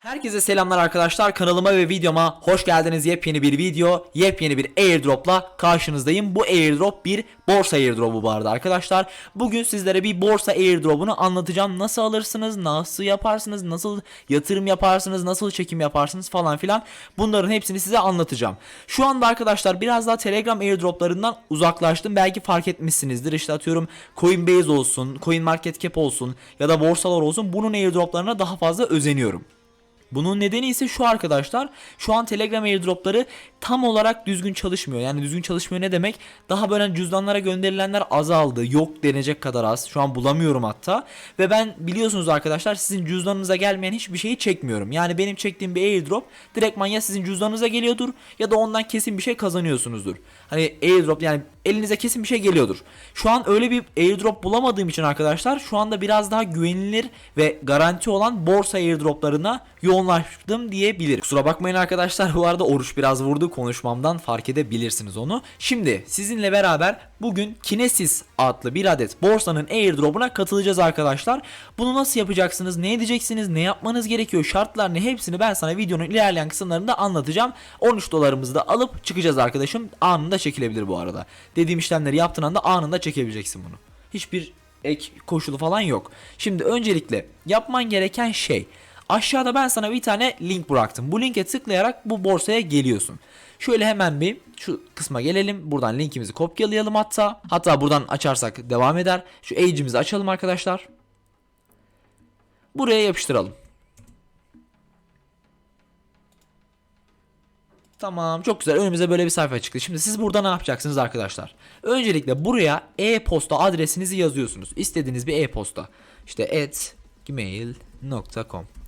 Herkese selamlar arkadaşlar. Kanalıma ve videoma hoş geldiniz. Yepyeni bir video yepyeni bir airdropla karşınızdayım. Bu airdrop bir borsa airdropu bu arada arkadaşlar. Bugün sizlere bir borsa airdropunu anlatacağım. Nasıl alırsınız nasıl yaparsınız nasıl yatırım yaparsınız nasıl çekim yaparsınız falan filan. Bunların hepsini size anlatacağım. Şu anda arkadaşlar biraz daha telegram airdroplarından uzaklaştım. Belki fark etmişsinizdir. İşte atıyorum Coinbase olsun CoinMarketCap olsun ya da borsalar olsun. Bunun airdroplarına daha fazla özeniyorum bunun nedeni ise şu arkadaşlar. Şu an Telegram airdropları tam olarak düzgün çalışmıyor. Yani düzgün çalışmıyor ne demek? Daha böyle cüzdanlara gönderilenler azaldı. Yok denecek kadar az. Şu an bulamıyorum hatta. Ve ben biliyorsunuz arkadaşlar sizin cüzdanınıza gelmeyen hiçbir şeyi çekmiyorum. Yani benim çektiğim bir airdrop direktman ya sizin cüzdanınıza geliyordur ya da ondan kesin bir şey kazanıyorsunuzdur. Hani airdrop yani elinize kesin bir şey geliyordur. Şu an öyle bir airdrop bulamadığım için arkadaşlar şu anda biraz daha güvenilir ve garanti olan borsa airdroplarına yoğunlaştım diyebilirim. Kusura bakmayın arkadaşlar bu arada oruç biraz vurdu konuşmamdan fark edebilirsiniz onu. Şimdi sizinle beraber bugün Kinesis adlı bir adet borsanın airdrop'una katılacağız arkadaşlar. Bunu nasıl yapacaksınız, ne edeceksiniz, ne yapmanız gerekiyor, şartlar ne hepsini ben sana videonun ilerleyen kısımlarında anlatacağım. 13 dolarımızı da alıp çıkacağız arkadaşım. Anında çekilebilir bu arada. Dediğim işlemleri yaptığın anda anında çekebileceksin bunu. Hiçbir ek koşulu falan yok. Şimdi öncelikle yapman gereken şey Aşağıda ben sana bir tane link bıraktım. Bu linke tıklayarak bu borsaya geliyorsun. Şöyle hemen bir şu kısma gelelim. Buradan linkimizi kopyalayalım hatta. Hatta buradan açarsak devam eder. Şu age'imizi açalım arkadaşlar. Buraya yapıştıralım. Tamam çok güzel önümüze böyle bir sayfa çıktı. Şimdi siz burada ne yapacaksınız arkadaşlar? Öncelikle buraya e-posta adresinizi yazıyorsunuz. İstediğiniz bir e-posta. İşte at gmail.com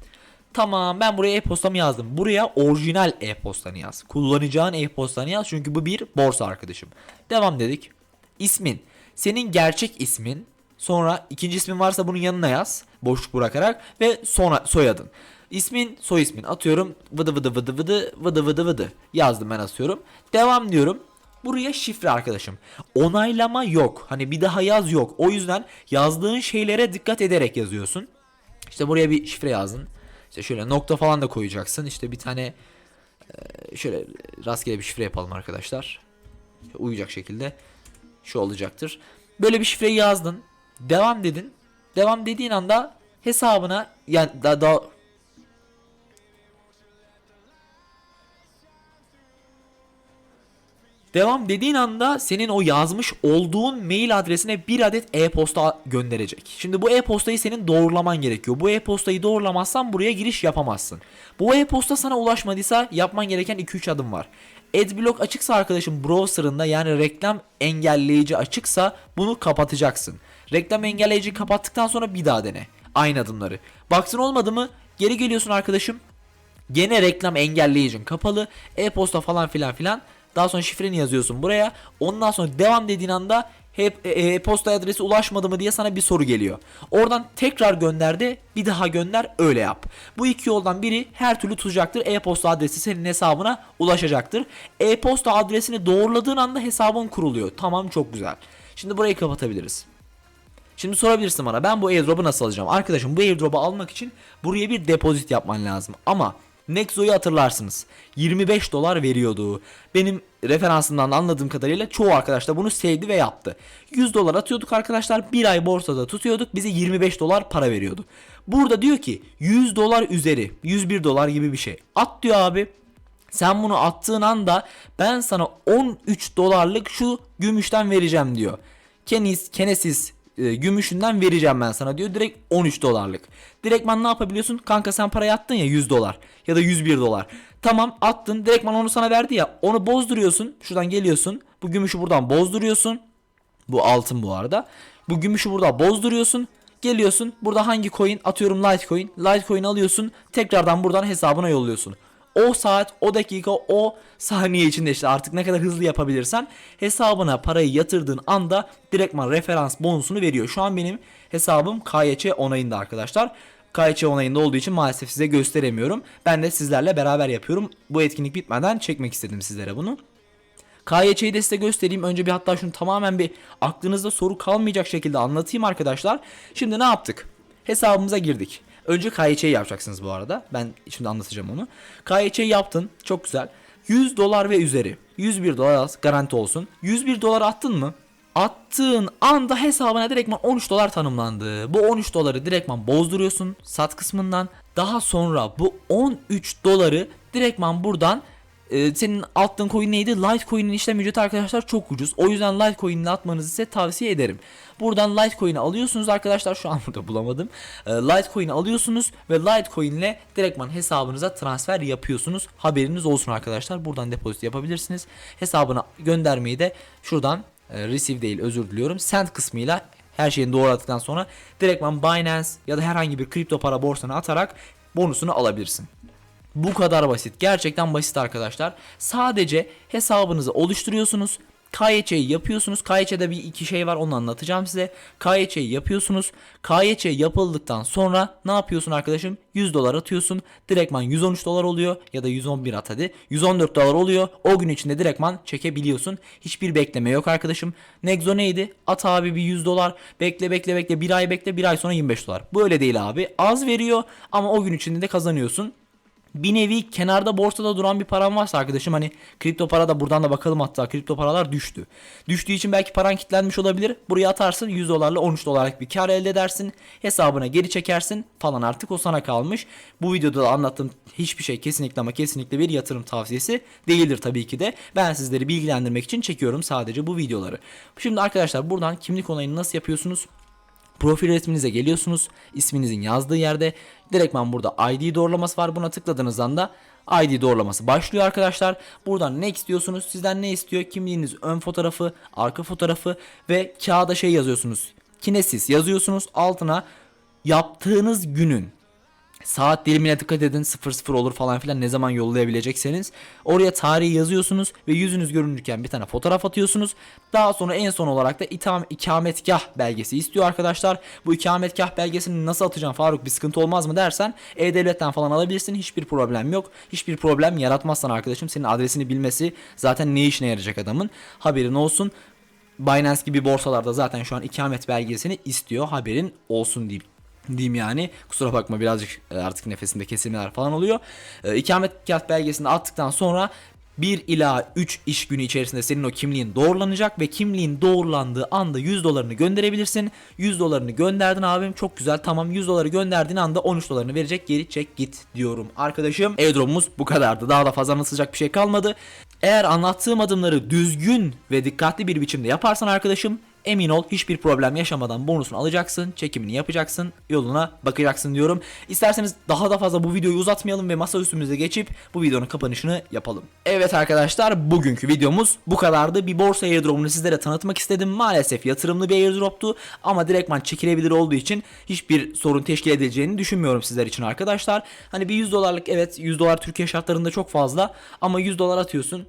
Tamam ben buraya e-postamı yazdım. Buraya orijinal e-postanı yaz. Kullanacağın e-postanı yaz çünkü bu bir borsa arkadaşım. Devam dedik. İsmin. Senin gerçek ismin. Sonra ikinci ismin varsa bunun yanına yaz. Boşluk bırakarak. Ve sonra soyadın. İsmin soy ismin atıyorum vıdı vıdı vıdı vıdı vıdı vıdı vıdı yazdım ben atıyorum. Devam diyorum. Buraya şifre arkadaşım. Onaylama yok. Hani bir daha yaz yok. O yüzden yazdığın şeylere dikkat ederek yazıyorsun. İşte buraya bir şifre yazdın. İşte şöyle nokta falan da koyacaksın. İşte bir tane e, şöyle rastgele bir şifre yapalım arkadaşlar. Uyacak şekilde şu olacaktır. Böyle bir şifreyi yazdın. Devam dedin. Devam dediğin anda hesabına yani daha, daha Devam dediğin anda senin o yazmış olduğun mail adresine bir adet e-posta gönderecek. Şimdi bu e-postayı senin doğrulaman gerekiyor. Bu e-postayı doğrulamazsan buraya giriş yapamazsın. Bu e-posta sana ulaşmadıysa yapman gereken 2-3 adım var. Adblock açıksa arkadaşım browser'ında yani reklam engelleyici açıksa bunu kapatacaksın. Reklam engelleyici kapattıktan sonra bir daha dene. Aynı adımları. Baksın olmadı mı geri geliyorsun arkadaşım. Gene reklam engelleyicin kapalı. E-posta falan filan filan. Daha sonra şifreni yazıyorsun buraya. Ondan sonra devam dediğin anda hep e-posta adresi ulaşmadı mı diye sana bir soru geliyor. Oradan tekrar gönderdi, bir daha gönder, öyle yap. Bu iki yoldan biri her türlü tutacaktır. E-posta adresi senin hesabına ulaşacaktır. E-posta adresini doğruladığın anda hesabın kuruluyor. Tamam çok güzel. Şimdi burayı kapatabiliriz. Şimdi sorabilirsin bana ben bu airdrop'u nasıl alacağım? Arkadaşım bu airdrop'u almak için buraya bir depozit yapman lazım. Ama Nexo'yu hatırlarsınız. 25 dolar veriyordu. Benim referansından anladığım kadarıyla çoğu arkadaş da bunu sevdi ve yaptı. 100 dolar atıyorduk arkadaşlar. Bir ay borsada tutuyorduk. Bize 25 dolar para veriyordu. Burada diyor ki 100 dolar üzeri 101 dolar gibi bir şey. At diyor abi. Sen bunu attığın anda ben sana 13 dolarlık şu gümüşten vereceğim diyor. Kenis, Kenesis e, gümüşünden vereceğim ben sana diyor. Direkt 13 dolarlık. Direktman ne yapabiliyorsun? Kanka sen parayı attın ya 100 dolar ya da 101 dolar. Tamam attın. Direktman onu sana verdi ya. Onu bozduruyorsun. Şuradan geliyorsun. Bu gümüşü buradan bozduruyorsun. Bu altın bu arada. Bu gümüşü burada bozduruyorsun. Geliyorsun. Burada hangi coin? Atıyorum Litecoin. Litecoin alıyorsun. Tekrardan buradan hesabına yolluyorsun o saat, o dakika, o saniye içinde işte artık ne kadar hızlı yapabilirsen hesabına parayı yatırdığın anda direktman referans bonusunu veriyor. Şu an benim hesabım KYC onayında arkadaşlar. KYC onayında olduğu için maalesef size gösteremiyorum. Ben de sizlerle beraber yapıyorum. Bu etkinlik bitmeden çekmek istedim sizlere bunu. KYC'yi de size göstereyim. Önce bir hatta şunu tamamen bir aklınızda soru kalmayacak şekilde anlatayım arkadaşlar. Şimdi ne yaptık? Hesabımıza girdik. Önce KYC'yi yapacaksınız bu arada. Ben şimdi anlatacağım onu. KYC'yi yaptın. Çok güzel. 100 dolar ve üzeri. 101 dolar az garanti olsun. 101 dolar attın mı? Attığın anda hesabına direktman 13 dolar tanımlandı. Bu 13 doları direktman bozduruyorsun sat kısmından. Daha sonra bu 13 doları direktman buradan e, senin attığın coin neydi? Litecoin'in işlem ücreti arkadaşlar çok ucuz. O yüzden Litecoin'le atmanızı size tavsiye ederim. Buradan Litecoin'i alıyorsunuz arkadaşlar. Şu an burada bulamadım. E, Litecoin'i alıyorsunuz ve Litecoin'le direktman hesabınıza transfer yapıyorsunuz. Haberiniz olsun arkadaşlar. Buradan depozit yapabilirsiniz. Hesabına göndermeyi de şuradan e, receive değil özür diliyorum. Send kısmıyla her şeyini doğradıktan sonra direktman Binance ya da herhangi bir kripto para borsana atarak bonusunu alabilirsin. Bu kadar basit. Gerçekten basit arkadaşlar. Sadece hesabınızı oluşturuyorsunuz. KYC'yi yapıyorsunuz. KYC'de bir iki şey var onu anlatacağım size. KYC'yi yapıyorsunuz. KYC yapıldıktan sonra ne yapıyorsun arkadaşım? 100 dolar atıyorsun. Direktman 113 dolar oluyor ya da 111 at hadi. 114 dolar oluyor. O gün içinde direktman çekebiliyorsun. Hiçbir bekleme yok arkadaşım. Nexo neydi? At abi bir 100 dolar. Bekle bekle bekle. Bir ay bekle. Bir ay sonra 25 dolar. Bu öyle değil abi. Az veriyor ama o gün içinde de kazanıyorsun bir nevi kenarda borsada duran bir param varsa arkadaşım hani kripto para da buradan da bakalım hatta kripto paralar düştü. Düştüğü için belki paran kilitlenmiş olabilir. Buraya atarsın 100 dolarla 13 dolarlık bir kar elde edersin. Hesabına geri çekersin falan artık o sana kalmış. Bu videoda da anlattığım hiçbir şey kesinlikle ama kesinlikle bir yatırım tavsiyesi değildir tabii ki de. Ben sizleri bilgilendirmek için çekiyorum sadece bu videoları. Şimdi arkadaşlar buradan kimlik onayını nasıl yapıyorsunuz? Profil resminize geliyorsunuz. isminizin yazdığı yerde direktman burada ID doğrulaması var. Buna tıkladığınız anda ID doğrulaması başlıyor arkadaşlar. Buradan ne istiyorsunuz? Sizden ne istiyor? Kimliğiniz ön fotoğrafı, arka fotoğrafı ve kağıda şey yazıyorsunuz. Kinesis yazıyorsunuz. Altına yaptığınız günün Saat dilimine dikkat edin 00 olur falan filan ne zaman yollayabilecekseniz. Oraya tarihi yazıyorsunuz ve yüzünüz görünürken bir tane fotoğraf atıyorsunuz. Daha sonra en son olarak da itham, ikametgah belgesi istiyor arkadaşlar. Bu ikametgah belgesini nasıl atacağım Faruk bir sıkıntı olmaz mı dersen E-Devlet'ten falan alabilirsin hiçbir problem yok. Hiçbir problem yaratmazsan arkadaşım senin adresini bilmesi zaten ne işine yarayacak adamın haberin olsun. Binance gibi borsalarda zaten şu an ikamet belgesini istiyor haberin olsun diyeyim diyeyim yani. Kusura bakma birazcık e, artık nefesimde kesilmeler falan oluyor. E, belgesini attıktan sonra 1 ila 3 iş günü içerisinde senin o kimliğin doğrulanacak ve kimliğin doğrulandığı anda 100 dolarını gönderebilirsin. 100 dolarını gönderdin abim çok güzel tamam 100 doları gönderdiğin anda 13 dolarını verecek geri çek git diyorum arkadaşım. Airdrop'umuz bu kadardı daha da fazla anlatılacak bir şey kalmadı. Eğer anlattığım adımları düzgün ve dikkatli bir biçimde yaparsan arkadaşım Emin ol hiçbir problem yaşamadan bonusunu alacaksın, çekimini yapacaksın, yoluna bakacaksın diyorum. İsterseniz daha da fazla bu videoyu uzatmayalım ve masa üstümüze geçip bu videonun kapanışını yapalım. Evet arkadaşlar bugünkü videomuz bu kadardı. Bir borsa airdrop'unu sizlere tanıtmak istedim. Maalesef yatırımlı bir airdrop'tu ama direktman çekilebilir olduğu için hiçbir sorun teşkil edileceğini düşünmüyorum sizler için arkadaşlar. Hani bir 100 dolarlık evet 100 dolar Türkiye şartlarında çok fazla ama 100 dolar atıyorsun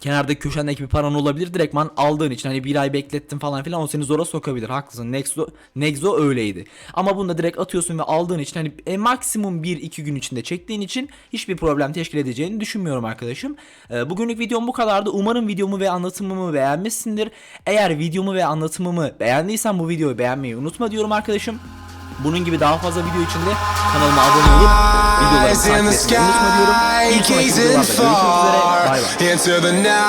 kenardaki köşendeki bir paran olabilir direktman aldığın için. Hani bir ay beklettin falan filan o seni zora sokabilir. Haklısın. Nexo, Nexo öyleydi. Ama bunu da direkt atıyorsun ve aldığın için hani e, maksimum 1-2 gün içinde çektiğin için hiçbir problem teşkil edeceğini düşünmüyorum arkadaşım. E, bugünlük videom bu kadardı. Umarım videomu ve anlatımımı beğenmişsindir. Eğer videomu ve anlatımımı beğendiysen bu videoyu beğenmeyi unutma diyorum arkadaşım. Bunun gibi daha fazla video için de kanalıma abone olup videolarımı takip etmeyi unutma diyorum. Bir sonraki videolarda görüşmek üzere. Bye. Into the night.